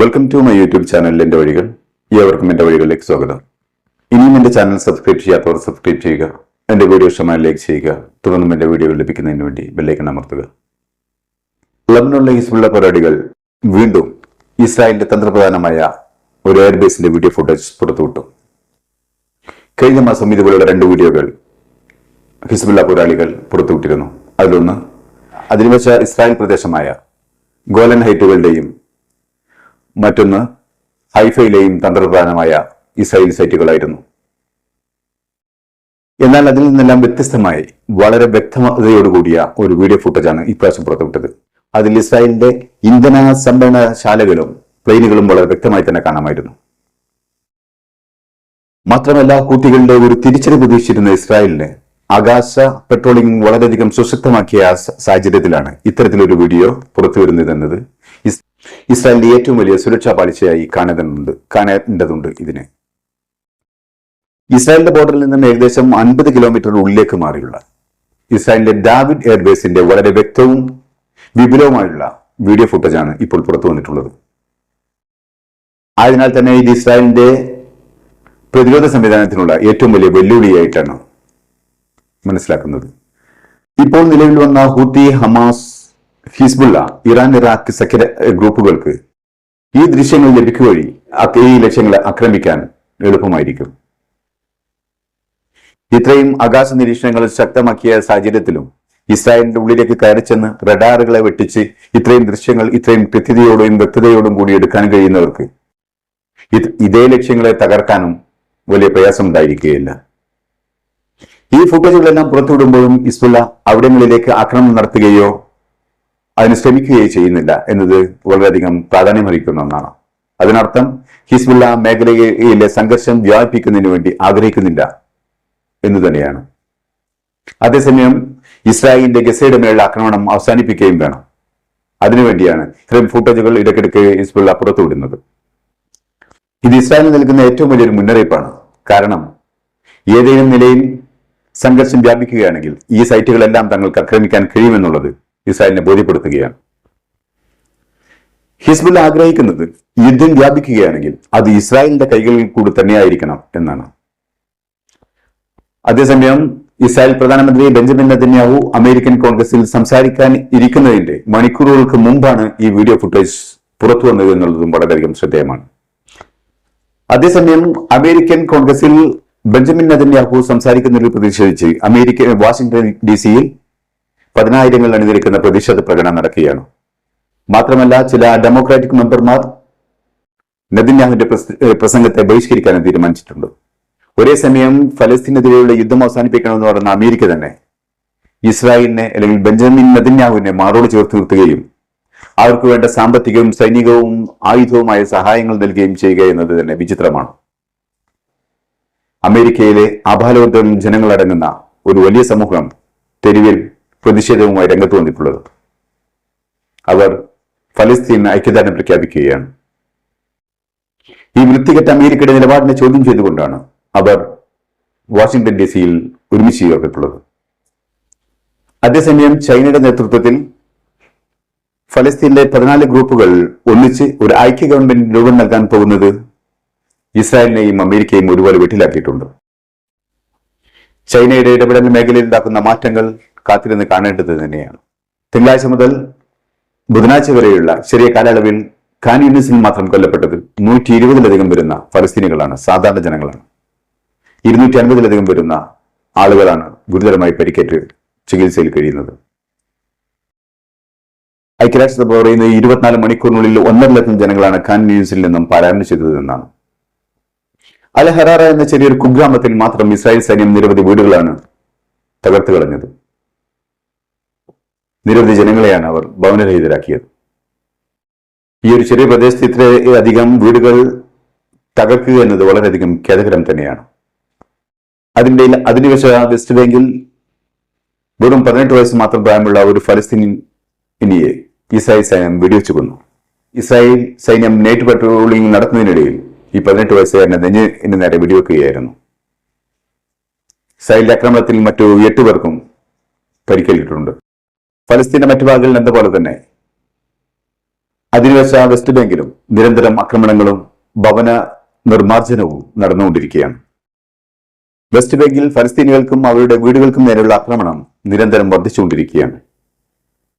Welcome to my YouTube channel എന്റെ വഴികൾ. ഏവർക്കും എന്റെ വഴികളിലേക്ക് സ്വാഗതം. ഇനിയും എന്റെ ചാനൽ സബ്സ്ക്രൈബ് ചെയ്യാത്തവർ സബ്സ്ക്രൈബ് ചെയ്യുക. എന്റെ വീഡിയോ ഇഷ്ടമായി ലൈക്ക് ചെയ്യുക. തുടർന്നും എന്റെ വീഡിയോ ലഭിക്കുന്നതിന് വേണ്ടി ബെല്ലൈക്കൺ അമർത്തുക. ലബനുള്ള ഹിസ്ബുള്ള പരിപാടികൾ വീണ്ടും ഇസ്രായേലിന്റെ തന്ത്രപ്രധാനമായ ഒരു എയർബേസിന്റെ വീഡിയോ ഫുട്ടേജ് പുറത്തുവിട്ടു. കഴിഞ്ഞ മാസം ഇതുപോലുള്ള രണ്ട് വീഡിയോകൾ ഹിസ്ബുള്ള പോരാളികൾ പുറത്തുവിട്ടിരുന്നു. അതിലൊന്ന് അധിനിവേശ ഇസ്രായേൽ പ്രദേശമായ ഗോലൻ ഹൈറ്റുകളുടെയും മറ്റൊന്ന് ഹൈഫയിലെയും തന്ത്രപ്രധാനമായ ഇസ്രായേൽ സൈറ്റുകളായിരുന്നു. എന്നാൽ അതിൽ നിന്നെല്ലാം വ്യത്യസ്തമായി വളരെ വ്യക്തതയോടുകൂടിയ ഒരു വീഡിയോ ഫുട്ടേജാണ് ഇപ്രാവശ്യം പുറത്തുവിട്ടത്. അതിൽ ഇസ്രായേലിന്റെ ഇന്ധന സംഭരണശാലകളും പ്ലെയിനുകളും വളരെ വ്യക്തമായി തന്നെ കാണാമായിരുന്നു. മാത്രമല്ല കൂട്ടികളുടെ ഒരു തിരിച്ചടി പ്രതീക്ഷിച്ചിരുന്ന ഇസ്രായേലിന് ആകാശ പെട്രോളിംഗ് വളരെയധികം സുശക്തമാക്കിയ സാഹചര്യത്തിലാണ് ഇത്തരത്തിലൊരു വീഡിയോ പുറത്തുവരുന്നത് എന്നത് ഇസ്രായേലിന്റെ ഏറ്റവും വലിയ സുരക്ഷാ പാളിച്ചയായി കാണേണ്ടതുണ്ട് കാണേണ്ടതുണ്ട് ഇതിനെ. ഇസ്രായേലിന്റെ ബോർഡറിൽ നിന്നും ഏകദേശം അൻപത് കിലോമീറ്റർ ഉള്ളിലേക്ക് മാറിയുള്ള ഇസ്രായേലിന്റെ ഡാവിഡ് എയർബേസിന്റെ വളരെ വ്യക്തവും വിപുലവുമായുള്ള വീഡിയോ ഫുട്ടേജാണ് ഇപ്പോൾ പുറത്തു വന്നിട്ടുള്ളത്. ആയതിനാൽ തന്നെ ഇത് ഇസ്രായേലിന്റെ പ്രതിരോധ സംവിധാനത്തിനുള്ള ഏറ്റവും വലിയ വെല്ലുവിളിയായിട്ടാണ് മനസ്സിലാക്കുന്നത്. ഇപ്പോൾ നിലവിൽ വന്ന Houthi Hamas Hezbollah Iran Iraq സഖ്യ ഗ്രൂപ്പുകൾക്ക് ഈ ദൃശ്യങ്ങൾ ലഭിക്കുക വഴി ഈ ലക്ഷ്യങ്ങളെ ആക്രമിക്കാൻ എളുപ്പമായിരിക്കും. ഇത്രയും ആകാശ നിരീക്ഷണങ്ങൾ ശക്തമാക്കിയ സാഹചര്യത്തിലും ഇസ്രായേലിന്റെ ഉള്ളിലേക്ക് കയറിച്ചെന്ന് റഡാറുകളെ വെട്ടിച്ച് ഇത്രയും ദൃശ്യങ്ങൾ ഇത്രയും കൃത്യതയോടും വ്യക്തതയോടും കൂടി എടുക്കാൻ കഴിയുന്നവർക്ക് ഇതേ ലക്ഷ്യങ്ങളെ തകർക്കാനും വലിയ പ്രയാസം ഉണ്ടായിരിക്കുകയില്ല ഈ ഫുട്ടേജുകളെല്ലാം പുറത്തുവിടുമ്പോഴും ഇസ്ബുല്ല അവിടങ്ങളിലേക്ക് ആക്രമണം നടത്തുകയോ അതിന് ശ്രമിക്കുകയോ ചെയ്യുന്നില്ല എന്നത് വളരെയധികം പ്രാധാന്യമറിയിക്കുന്ന ഒന്നാണ്. അതിനർത്ഥം ഹിസ്ബുല്ല മേഖലയിലെ സംഘർഷം വ്യാപിപ്പിക്കുന്നതിന് വേണ്ടി ആഗ്രഹിക്കുന്നില്ല എന്ന് തന്നെയാണ്. അതേസമയം ഇസ്രായേലിന്റെ ഗസയുടെ മേലുള്ള ആക്രമണം അവസാനിപ്പിക്കുകയും വേണം. അതിനുവേണ്ടിയാണ് ഇത്തരം ഫുട്ടേജുകൾ ഇടയ്ക്കിടയ്ക്ക് ഹിസ്ബുള്ള പുറത്തുവിടുന്നത് ഇത് ഇസ്രായേലിന് നൽകുന്ന ഏറ്റവും വലിയൊരു മുന്നറിയിപ്പാണ്. കാരണം ഏതെങ്കിലും നിലയിൽ സംഘർഷം വ്യാപിക്കുകയാണെങ്കിൽ ഈ സൈറ്റുകളെല്ലാം തങ്ങൾക്ക് ആക്രമിക്കാൻ കഴിയുമെന്നുള്ളത് ഇസ്രായേലിനെ ബോധ്യപ്പെടുത്തുകയാണ്. ഹിസ്ബുല്ല ആഗ്രഹിക്കുന്നത് യുദ്ധം വ്യാപിക്കുകയാണെങ്കിൽ അത് ഇസ്രായേലിന്റെ കൈകളിൽ കൂടി തന്നെയായിരിക്കണം എന്നാണ്. അതേസമയം ഇസ്രായേൽ പ്രധാനമന്ത്രി ബെഞ്ചമിൻ നെതന്യാഹു അമേരിക്കൻ കോൺഗ്രസിൽ സംസാരിക്കാൻ ഇരിക്കുന്നതിന്റെ മണിക്കൂറുകൾക്ക് മുമ്പാണ് ഈ വീഡിയോ ഫുട്ടേജ് പുറത്തു വന്നത് എന്നുള്ളതും വളരെയധികം ശ്രദ്ധേയമാണ്. അതേസമയം അമേരിക്കൻ കോൺഗ്രസിൽ ബെഞ്ചമിൻ നെതന്യാഹു സംസാരിക്കുന്നതിൽ പ്രതിഷേധിച്ച് അമേരിക്ക വാഷിംഗ്ടൺ ഡി സിയിൽ പതിനായിരങ്ങൾ അണിനിരക്കുന്ന പ്രതിഷേധ പ്രകടനം നടക്കുകയാണ്. മാത്രമല്ല ചില ഡെമോക്രാറ്റിക് മെമ്പർമാർ നെതന്യാഹുവിന്റെ പ്രസംഗത്തെ ബഹിഷ്കരിക്കാനും തീരുമാനിച്ചിട്ടുണ്ട്. ഒരേ സമയം ഫലസ്തീനെതിരെയുള്ള യുദ്ധം അവസാനിപ്പിക്കണമെന്ന് പറഞ്ഞ അമേരിക്ക തന്നെ ഇസ്രായേലിനെ അല്ലെങ്കിൽ ബെഞ്ചമിൻ നെതന്യാഹുവിനെ മാറോട് ചേർത്ത് നിർത്തുകയും അവർക്ക് വേണ്ട സാമ്പത്തികവും സൈനികവും ആയുധവുമായ സഹായങ്ങൾ നൽകുകയും ചെയ്യുക എന്നത് തന്നെ വിചിത്രമാണ്. അമേരിക്കയിലെ അപാലോകം ജനങ്ങളടങ്ങുന്ന ഒരു വലിയ സമൂഹം തെരുവിൽ പ്രതിഷേധവുമായി രംഗത്ത് വന്നിട്ടുള്ളത്. അവർ ഫലസ്തീൻ ഐക്യദാർഢ്യം പ്രഖ്യാപിക്കുകയാണ്. ഈ വൃത്തികെട്ട അമേരിക്കയുടെ നിലപാടിനെ ചോദ്യം ചെയ്തുകൊണ്ടാണ് അവർ വാഷിംഗ്ടൺ ഡി സിയിൽ ഒരുമിച്ച് ചേർന്നിട്ടുള്ളത് അതേസമയം ചൈനയുടെ നേതൃത്വത്തിൽ ഫലസ്തീനിലെ പതിനാല് ഗ്രൂപ്പുകൾ ഒന്നിച്ച് ഒരു ഐക്യ ഗവൺമെന്റ് രൂപം നൽകാൻ പോകുന്നത് ഇസ്രായേലിനെയും അമേരിക്കയും ഒരുപോലെ വെട്ടിലാക്കിയിട്ടുണ്ട്. ചൈനയുടെ ഇടപെടൽ മേഖലയിൽ ഉണ്ടാക്കുന്ന മാറ്റങ്ങൾ കാത്തിരുന്ന് കാണേണ്ടത് തന്നെയാണ്. തിങ്കളാഴ്ച മുതൽ ബുധനാഴ്ച വരെയുള്ള ചെറിയ കാലയളവിൽ ഖാൻ യൂണിസിൽ മാത്രം കൊല്ലപ്പെട്ടത് നൂറ്റി ഇരുപതിലധികം വരുന്ന ഫലസ്തീനികളാണ് സാധാരണ ജനങ്ങളാണ്. ഇരുന്നൂറ്റി അൻപതിലധികം വരുന്ന ആളുകളാണ് ഗുരുതരമായി പരിക്കേറ്റ് ചികിത്സയിൽ കഴിയുന്നത്. ഐക്യരാഷ്ട്രസഭ പറയുന്നത് ഇരുപത്തിനാല് മണിക്കൂറിനുള്ളിൽ ഒന്നര ലക്ഷം ജനങ്ങളാണ് ഖാൻ ന്യൂസിൽ നിന്നും പലായനം ചെയ്തതെന്നാണ് അൽ ഹറാറ എന്ന ചെറിയൊരു കുഗ്രാമത്തിൽ മാത്രം ഇസ്രായേൽ സൈന്യം നിരവധി വീടുകളാണ് തകർത്തു കളഞ്ഞത് നിരവധി ജനങ്ങളെയാണ് അവർ ഭവനരഹിതരാക്കിയത്. ഈ ഒരു ചെറിയ പ്രദേശത്ത് ഇത്രയധികം വീടുകൾ തകർക്കുക എന്നത് വളരെയധികം ഖേദകരം തന്നെയാണ്. അതിന്റെ അധിനിവേശ വെസ്റ്റ് ബാങ്കിൽ വെറും പതിനെട്ട് വയസ്സ് മാത്രം പ്രായമുള്ള ഒരു ഫലസ്തീനിയെ ഇസ്രായേൽ സൈന്യം വെടിവെച്ചു കൊന്നു. ഇസ്രായേൽ സൈന്യം നൈറ്റ് പട്രോളിംഗ് നടത്തുന്നതിനിടയിൽ ഈ പതിനെട്ട് വയസ്സുകാരനെ നെഞ്ഞിന് നേരെ വെടിവെക്കുകയായിരുന്നു. ഇസ്രായേലിന്റെ ആക്രമണത്തിൽ മറ്റു എട്ട് പേർക്കും പരിക്കേറ്റിട്ടുണ്ട് ഫലസ്തീന്റെ മറ്റു ഭാഗങ്ങളിൽ എന്ന പോലെ തന്നെ. അധിനിവേശ വെസ്റ്റ് ബാങ്കിലും നിരന്തരം ആക്രമണങ്ങളും ഭവന നിർമ്മാർജനവും നടന്നുകൊണ്ടിരിക്കുകയാണ്. വെസ്റ്റ് ബാങ്കിൽ ഫലസ്തീനികൾക്കും അവരുടെ വീടുകൾക്കും നേരെയുള്ള ആക്രമണം നിരന്തരം വർദ്ധിച്ചുകൊണ്ടിരിക്കുകയാണ്.